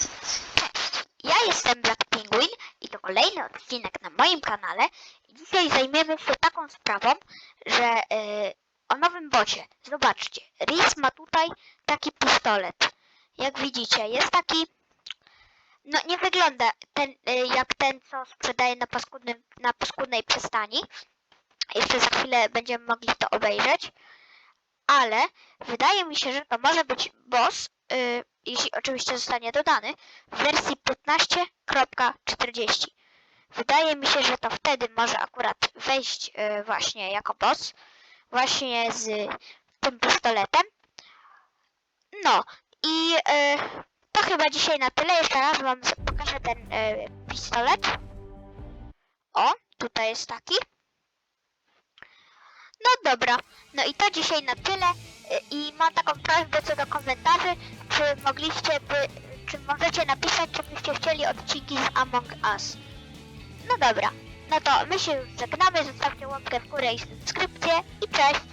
Cześć, ja jestem Black Penguin i to kolejny odcinek na moim kanale. Dzisiaj zajmiemy się taką sprawą, że yy, o nowym bocie. Zobaczcie, Riz ma tutaj taki pistolet. Jak widzicie, jest taki. No nie wygląda ten yy, jak ten, co sprzedaje na, paskudnym, na paskudnej przystani. Jeszcze za chwilę będziemy mogli to obejrzeć. Ale wydaje mi się, że to może być boss, yy, jeśli oczywiście zostanie dodany, w wersji 15.40. Wydaje mi się, że to wtedy może akurat wejść yy, właśnie jako boss, właśnie z tym pistoletem. No i yy, to chyba dzisiaj na tyle. Jeszcze raz wam pokażę ten yy, pistolet. O, tutaj jest taki. No dobra, no i to dzisiaj na tyle y, i mam taką prośbę co do komentarzy, czy mogliście by, czy możecie napisać, czy byście chcieli odcinki z Among Us. No dobra, no to my się już żegnamy, zostawcie łapkę w górę i subskrypcję i cześć!